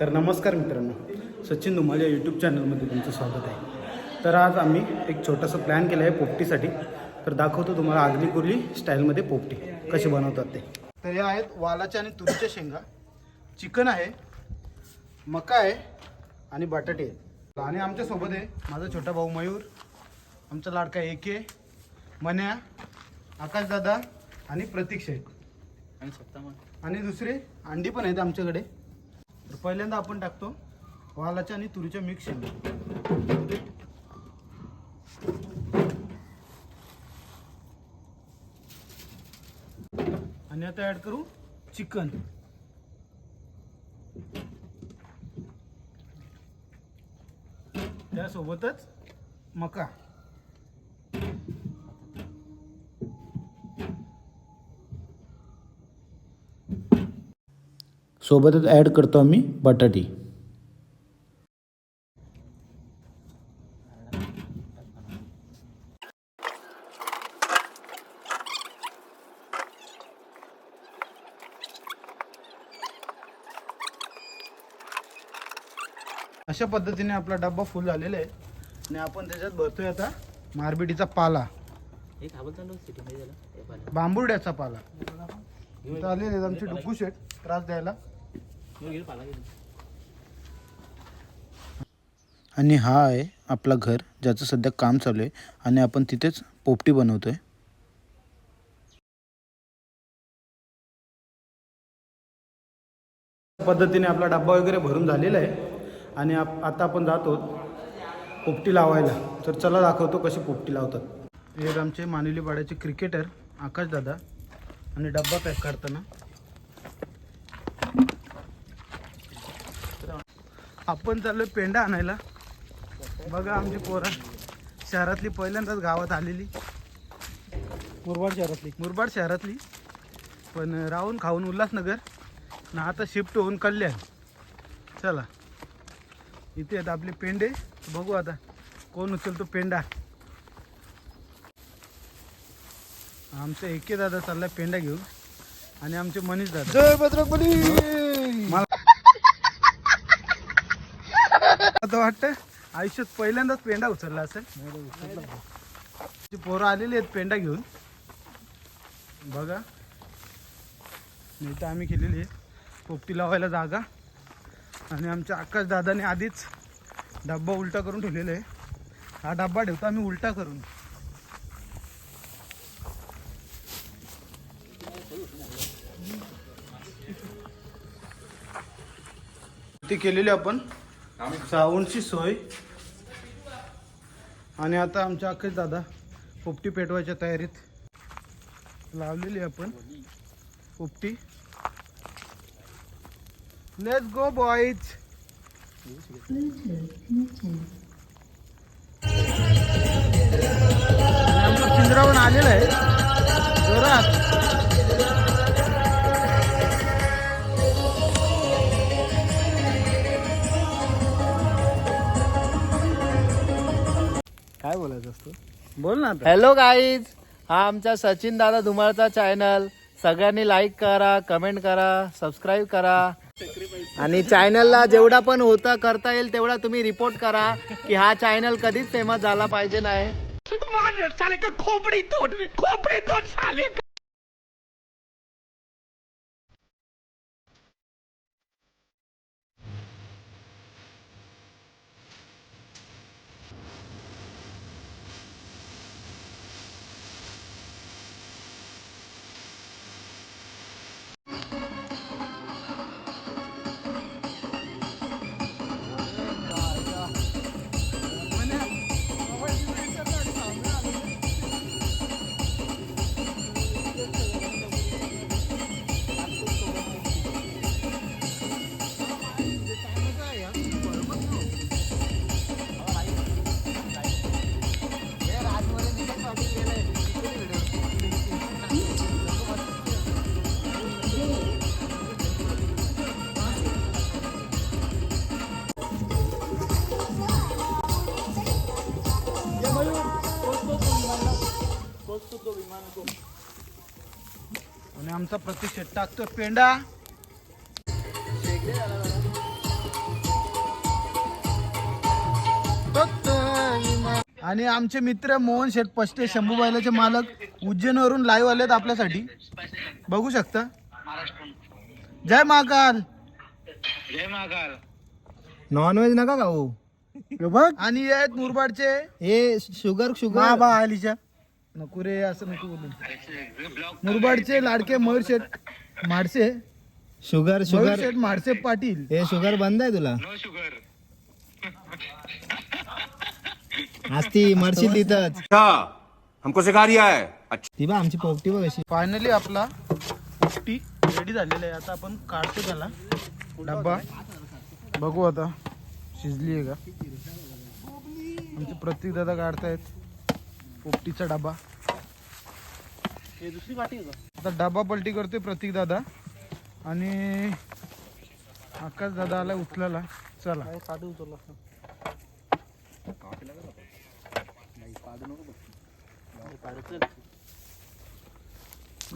तर नमस्कार मित्रांनो. सचिन धुमाल या यूट्यूब चॅनलमध्ये तुमचं स्वागत आहे. तर आज आम्ही एक छोटासा प्लॅन केला आहे पोपटीसाठी. तर दाखवतो तुम्हाला आगली कुर्ली स्टाईलमध्ये पोपटी. कशी बनवतात ते. तर या आहेत वालाच्या आणि तुरीच्या शेंगा. चिकन आहे मका आहे आणि बटाटे आहेत. आणि आमच्यासोबत आहे माझा छोटा भाऊ मयूर आमचा लाडका एके मन्या आकाशदादा आणि प्रतीक शेख आणि स्वतः आणि दुसरे अंडी पण आहेत आमच्याकडे. पहिल्यांदा आपण टाकतो वालाच्या आणि तुरीच्या मिक्स आणि आता ऍड करू चिकन त्यासोबतच मका. सोबतच ॲड करतो आम्ही बटाटी. अशा पद्धतीने आपला डब्बा फुल झालेला आहे. आणि आपण त्याच्यात भरतोय आता मारबिटीचा पाला. एक बोलता सिटी मध्ये झाला? पाहिलं बांबुर्ड्याचा पाला. आलेले आहेत आमचे डुकू शेट त्रास द्यायला घेऊन गेलं पाला गेलं आणि हा आहे आपला घर ज्याचं सध्या काम चालू आहे आणि आपण तिथेच पोपटी बनवतो आहे पद्धतीने आपला डब्बा वगैरे भरून झालेला आहे आणि आप आता आपण जातो पोपटी लावायला. तर चला दाखवतो कशी पोपटी लावतात. हे आमचे मानवली पाड्याचे क्रिकेटर आकाश दादा आणि डब्बा पॅक करताना आपण चाललोय पेंडा आणायला. बघा आमची पोरं. शहरातली पहिल्यांदाच गावात आलेली. मुरबाड शहरातली. मुरबाड शहरातली. पण राहून खाऊन उल्हासनगर. ना आता शिफ्ट होऊन कल्याण. चला. इथे आहेत आपले पेंडे बघू आता कोण उचलतो पेंडा आमचा एके दादा चाललाय पेंडा घेऊन. आणि आमचे मनीष दादा. जय बजरंगबली! मला आता वाटतं आयुष्यात पहिल्यांदाच पेंडा उचलला असेल. पोरं आलेली आहेत पेंडा घेऊन. बघा. नाही तर आम्ही केलेली आहे. पोपटी लावायला जागा. आणि आमच्या आकाश दादाने आधीच डब्बा उलटा करून ठेवलेला आहे. हा डब्बा ठेवतो आम्ही उलटा करून. ती केलेली आपण. सावंतची सोय. आणि आता आमच्या अखेर दादा पोपटी पेटवायच्या तयारीत. लावलेली आपण. पोपटी. लेट्स गो बॉईज आमचं पिंजरावून आलेलं आहे. जोरात. बोल ना हॅलो गाईज हा आमचा सचिन दादा धुमाळचा चॅनल सगळ्यांनी लाईक करा कमेंट करा सबस्क्राईब करा. आणि चॅनलला जेवढा पण होता करता येईल तेवढा तुम्ही रिपोर्ट करा की हा चॅनल कधीच फेमस झाला पाहिजे नाही. आणि आमचा प्रतिषेध टाकतो पेंडा. आणि आमचे मित्र मोहन शेठ पस्टे शंभू बैलाचे मालक उज्जैनवरून लाईव्ह आलेत आपल्यासाठी. बघू शकता. जय महाकाल. जय महाकाल. नॉनव्हेज नका खाऊ. बघ आणि आहेत मुरबाडचे. हे शुगर शुगर. बाबा आलीच्या नको रे असं नको बोलू. मुरबाडचे लाडके मयूर शेठ माडसे. Sugar Mayur sugar. शेठ माडसे पाटील. हे शुगर बंद आहे तुला? असती मरशील तिथंच. अच्छा हमको सिखा रिया है. अच्छा. ती बा आमची पोपटी बघ अशी. फायनली आपला पोपटी रेडी झालेला आहे. आता आपण काढतो त्याला. डब्बा. बघू आता. शिजली आहे का? आमचे प्रतीक दादा काढतायत. पोपटीचा डबा. हे दुसरी आता डबा पलटी करतोय प्रतीक दादा. आणि आकाश दादा आला उचलाला चला. साधू उचलला.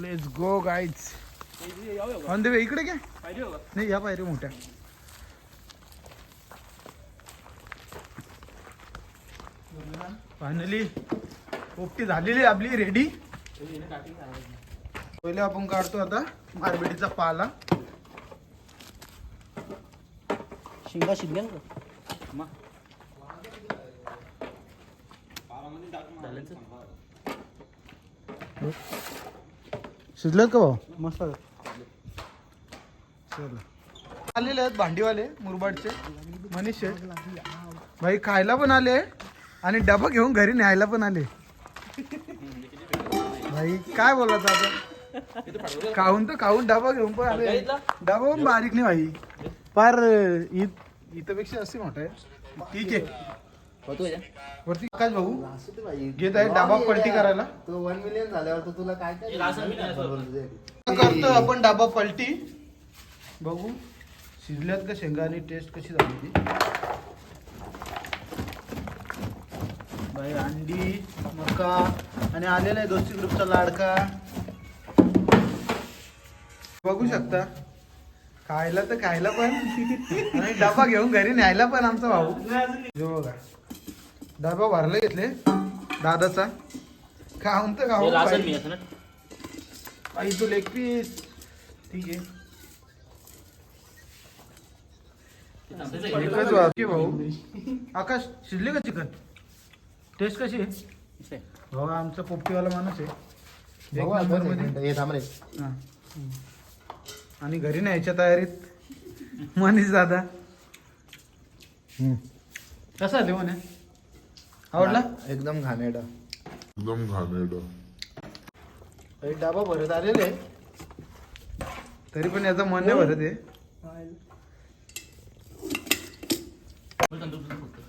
Let's go guys on the way इकडे घ्या. नाही या पायरी मोठ्या. फायनली पोपटी झालेली आहे आपली रेडी पहिले आपण काढतो आता मारबेडीचा पाला. शिंगा शिंगा का शिजलेत का भाऊ? मस्त चल आलेले आहेत भांडीवाले मुरबाडचे मनीष. भाई खायला पण आले आणि डबा घेऊन घरी न्यायला पण आले. भाई काय बोलायचं आता खाऊन तर खाऊन डबा घेऊन पण आले. डबा पण बारीक नाही भाई. फार इत इथं असे मोठा आहे. ठीक आहे. वरती आकाश भाऊ? घेत आहे डबा पलटी करायला. तो वन मिलियन झाल्यावर तर तुला काय काय करतो आपण डाबा पलटी? बघू. शिजल्यात का शेंगा आणि टेस्ट कशी झाली ती? अंडी मका आणि आलेला आहे दोस्ती ग्रुपचा लाडका. बघू शकता. खायला तर खायला पण. आणि डबा घेऊन घरी न्यायला पण आमचा भाऊ. हे बघा. डबा भरला घेतले. दादाचा. खाऊन तर खाऊ आई तो लेग पीस ठीक आहे. एकच भाऊ. आकाश शिजले का चिकन? टेस्ट कशी आहे? आहे. भाऊ आमचा पोपटीवाला माणूस आहे. एक. हे हा. आणि घरी न्यायच्या तयारीत? मनीष दादा. कसा आले म्हणे? आवडला? एकदम घाणेरडा. एकदम घाणेरडं. एक डाबा भरत आलेले. आहे. तरी पण याचं मन नाही भरत आहे बोल तंदूर तुझं फक्त.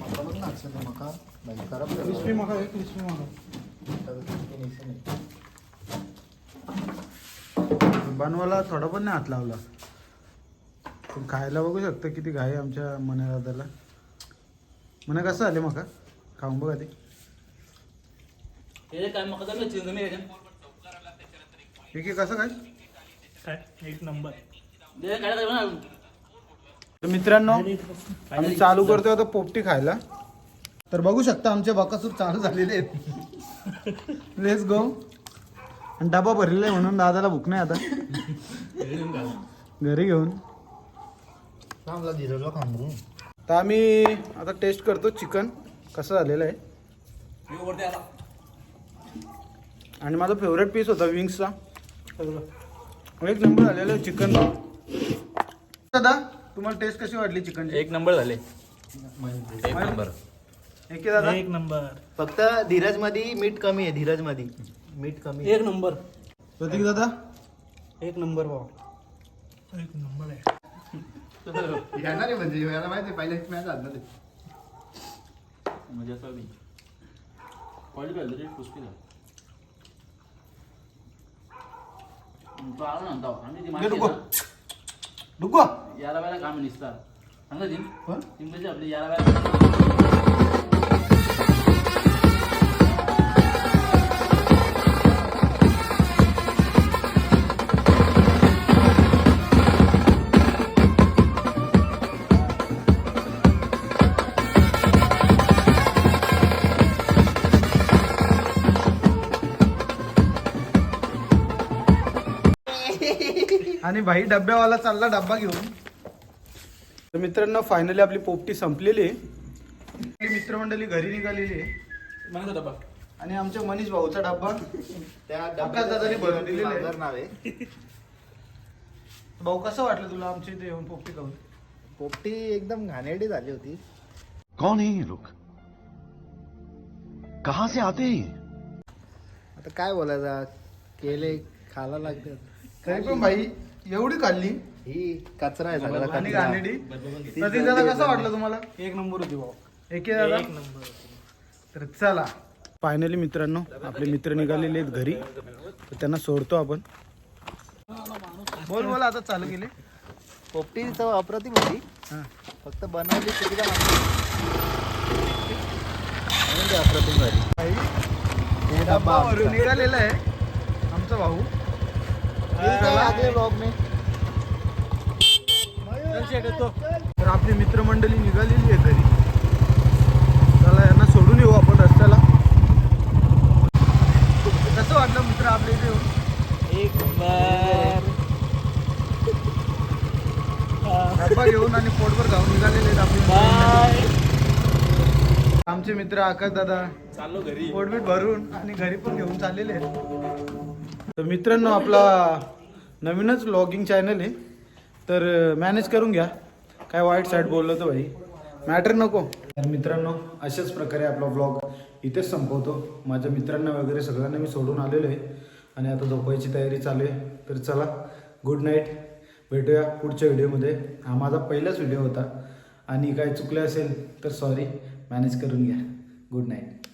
मका बघ ना अक्षय, तो मका नाही, बनवायला थोडा पण नाही हात लावला. पण खायला बघू शकता किती घाई आहे आमच्या मने दादाला. मने कसं आले मका? खाऊन बघा ते. हे काय मका कसं काय? दे काय काय बना. तर मित्रांनो आम्ही चालू करतोय आता पोपटी खायला. तर बघू शकता आमचे बकासूर चालू झालेले आहेत. लेस गो आणि डबा भरलेला आहे म्हणून दादाला भूक नाही आता. घरी घेऊन. तर आम्ही आता टेस्ट करतो चिकन कसं झालेलं आहे. आणि माझा फेवरेट पीस होता विंग्सचा एक नंबर झालेलं आहे चिकन दादा तुम्हाला टेस्ट कशी वाटली चिकनची एक नंबर झाले. एक नंबर एके दादा फक्त धीरजमध्ये मीठ कमी आहे धीरजमध्ये मीठ कमी आहे. एक नंबर. प्रतीक दादा? एक नंबर भाऊ. येणार आहे म्हणजे मला माहिती आहे, पहिल्या मॅच आणणार आहे. म्हणजे असं बी क्वालिटी पाहिजे रे पुष्टी माहिती आहे याला वेळेला काम निसतात सांगा जिम हं? जिम आपली याला वेळेला आणि भाई डब्यावाला चालला डब्बा घेऊन. तर मित्रांनो फायनली आपली पोपटी संपलेली आहे. आपली मित्रमंडळी घरी निघालेली आहे. माझा डबा आणि आमच्या मनीष भाऊचा डब्बा. त्या दादाने भरून दिलेलं आहे. आहे भाऊ कसं वाटलं तुला आमच्या इथे येऊन पोपटी खाऊन? पोपटी एकदम घाणेरडी झाली होती. कौन है ये लोग? कहां से आते हैं? आता काय बोलायचं? केले खायला लागते तरी पण भाई एवढी खाल्ली? ही कचरा आहे सगळा आणि कचरा. प्रतीक दादा कसं वाटलं तुम्हाला? एक नंबर होती भाऊ. एक दादा? तर चला. फायनली मित्रांनो आपले मित्र निघालेले आहेत घरी. तर त्यांना सोडतो आपण. बोल बोल आता चालू केले. पोपटी चव अप्रतिम होती. हां. फक्त बनवली चुकीच्या म्हणून ते अप्रतिम झाली. भाई डब्बा निघालेला आहे. आमचा भाऊ. ब्लॉग में तर आपली मित्रमंडळी निघालेली आहे घरी. चला यांना सोडून येऊ आपण रस्त्याला. कसं वाटलं मित्र आपल्या इथे एक डब्बा घेऊन आणि पोटभर खाऊन निघालेले आहेत आपले. आमचे मित्र आकाश दादा चाललो घरी. पोटबीट भरून आणि घरी पण घेऊन चाललेले आहेत. तर मित्रांनो आपला नवीनच ब्लॉगिंग चॅनल आहे. तर मॅनेज करून घ्या. काय वाईट साईड बोललो तर भाई. मॅटर नको. तर मित्रांनो अशाच प्रकारे आपला व्लॉग इथेच संपवतो. माझ्या मित्रांना वगैरे सगळ्यांना मी सोडून आलेलो आहे. आणि आता झोपायची तयारी चालू आहे. तर चला गुड नाईट भेटूया पुढच्या व्हिडिओमध्ये हा माझा पहिलाच व्हिडिओ होता. आणि काय चुकलं असेल तर सॉरी मॅनेज करून घ्या. Good night